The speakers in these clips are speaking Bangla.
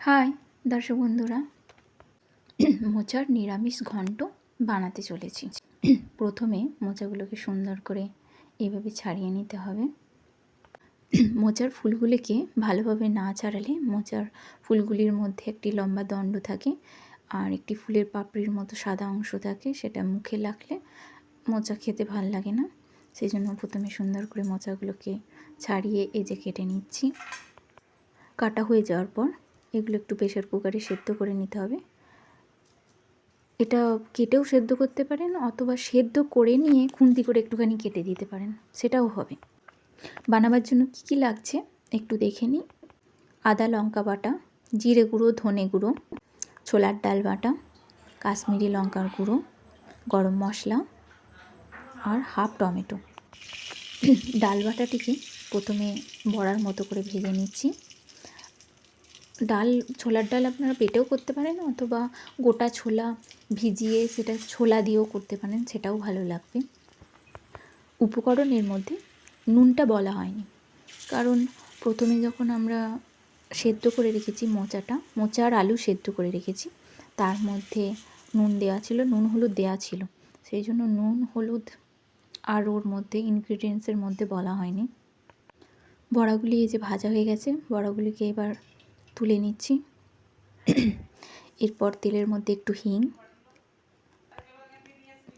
হাই, দর্শক বন্ধুরা। মোচার নিরামিষ ঘন্ট বানাতে চলেছি। প্রথমে মোচাগুলোকে সুন্দর করে এভাবে ছাড়িয়ে নিতে হবে। মোচার ফুলগুলিকে ভালোভাবে না ছাড়ালে মোচার ফুলগুলির মধ্যে একটি লম্বা দণ্ড থাকে আর একটি ফুলের পাপড়ির মতো সাদা অংশ থাকে, সেটা মুখে লাগলে মোচা খেতে ভালো লাগে না। সেই জন্য প্রথমে সুন্দর করে মোচাগুলোকে ছাড়িয়ে এই যে কেটে নিচ্ছি। কাটা হয়ে যাওয়ার পর এগুলো একটু প্রেশার কুকারে সেদ্ধ করে নিতে হবে। এটা কেটেও সেদ্ধ করতে পারেন অথবা সেদ্ধ করে নিয়ে খুন্তি করে একটুখানি কেটে দিতে পারেন, সেটাও হবে। বানাবার জন্য কী কী লাগছে একটু দেখে নিই। আদা, লঙ্কা বাটা, জিরে গুঁড়ো, ধনে গুঁড়ো, ছোলার ডাল বাটা, কাশ্মীরি লঙ্কার গুঁড়ো, গরম মশলা আর হাফ টমেটো। ডাল বাটাটিকে প্রথমে বড়ার মতো করে ভেজে নিচ্ছি। ডাল, ছোলার ডাল আপনারা পেটেও করতে পারেন অথবা গোটা ছোলা ভিজিয়ে সেটা ছোলা দিয়েও করতে পারেন, সেটাও ভালো লাগবে। উপকরণের মধ্যে নুনটা বলা হয়নি। কারণ প্রথমে যখন আমরা সেদ্ধ করে রেখেছি মোচাটা মোচা আর আলু সেদ্ধ করে রেখেছি, তার মধ্যে নুন দেওয়া ছিল, নুন হলুদ দেওয়া ছিল। সেই জন্য নুন, হলুদ আর ওর মধ্যে ইনগ্রিডিয়েন্টসের মধ্যে বলা হয়নি। বড়াগুলি এই যে ভাজা হয়ে গেছে, বড়াগুলিকে এবার তুলে নিচ্ছি। এরপর তেলের মধ্যে একটু হিং,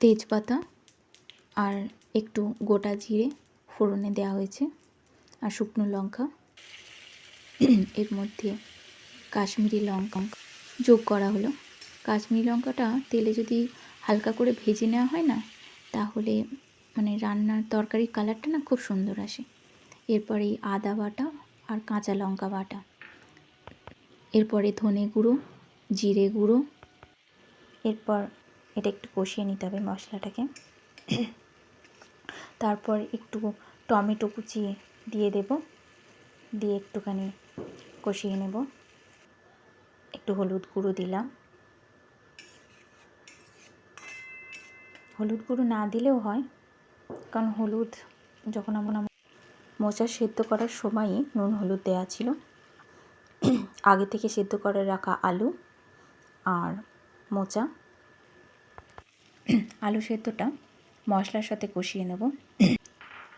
তেজপাতা আর একটু গোটা জিরে ফোড়নে দেওয়া হয়েছে আর শুকনো লঙ্কা। এর মধ্যে কাশ্মীরি লঙ্কা যোগ করা হলো। কাশ্মীরি লঙ্কাটা তেলে যদি হালকা করে ভেজে নেওয়া হয় না, তাহলে মানে রান্নার তরকারির কালারটা না খুব সুন্দর আসে। এরপর আদা বাটা আর কাঁচা লঙ্কা বাটা। এরপরে ধনে গুঁড়ো, জিরে গুঁড়ো। এরপর এটা একটু কষিয়ে নিতে হবে মশলাটাকে। তারপর একটু টমেটো কুচিয়ে দিয়ে দেব। দিয়ে একটুখানি কষিয়ে নেব। একটু হলুদ গুঁড়ো দিলাম। হলুদ গুঁড়ো না দিলেও হয়, কারণ হলুদ যখন আমরা মোচা সেদ্ধ করার সময়ই নুন হলুদ দেওয়া ছিল। আগে থেকে সেদ্ধ করে রাখা আলু আর মোচা। আলু সেদ্ধটা মশলার সাথে কষিয়ে নেব।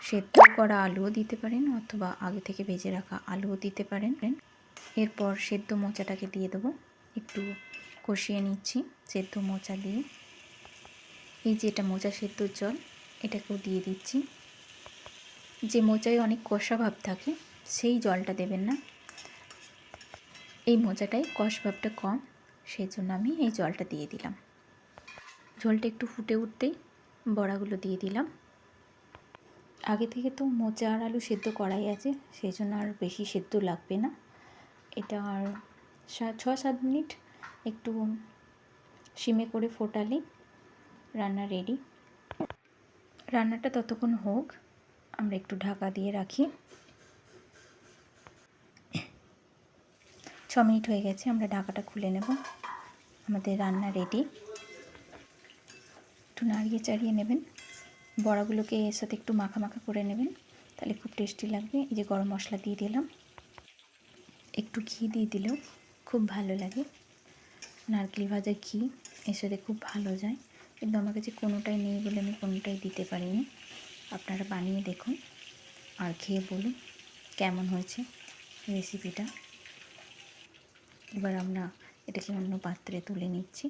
সেদ্ধ করা আলুও দিতে পারেন অথবা আগে থেকে ভেজে রাখা আলুও দিতে পারেন। এরপর সেদ্ধ মোচাটাকে দিয়ে দেবো। একটু কষিয়ে নিচ্ছি সেদ্ধ মোচা দিয়ে। এই যে এটা মোচা সেদ্ধর জল, এটাকেও দিয়ে দিচ্ছি। যে মোচায় অনেক কষা ভাব থাকে, সেই জলটা দেবেন না। এই মোজাটায় কষ ভাবটা কম সেই জন্য আমি এই জলটা দিয়ে দিলাম। জলটা একটু ফুটে উঠতেই বড়াগুলো দিয়ে দিলাম। আগে থেকে তো মোচা আর আলু সেদ্ধ করাই আছে সেই জন্য আর বেশি সেদ্ধ লাগবে না। এটা আর ছ সাত মিনিট একটু সিমে করে ফোটালেই রান্না রেডি রান্নাটা ততক্ষণ হোক, আমরা একটু ঢাকা দিয়ে রাখি। ছ মিনিট হয়ে গেছে, আমরা ঢাকাটা খুলে নেব। আমাদের রান্না রেডি একটু নাড়িয়ে চাড়িয়ে নেবেন। বড়াগুলোকে এর সাথে একটু মাখা মাখা করে নেবেন। তাহলে খুব টেস্টি লাগবে। এই যে গরম মশলা দিয়ে দিলাম। একটু ঘি দিয়ে দিলেও খুব ভালো লাগে। নারকেল ভাজা ঘি, এর সাথে খুব ভালো যায়। কিন্তু আমার কাছে কোনোটাই নেই বলে আমি কোনোটাই দিতে পারিনি। আপনারা বানিয়ে দেখুন আর খেয়ে বলুন কেমন হয়েছে রেসিপিটা এবার আমরা এটাকে অন্য পাত্রে তুলে নিচ্ছি।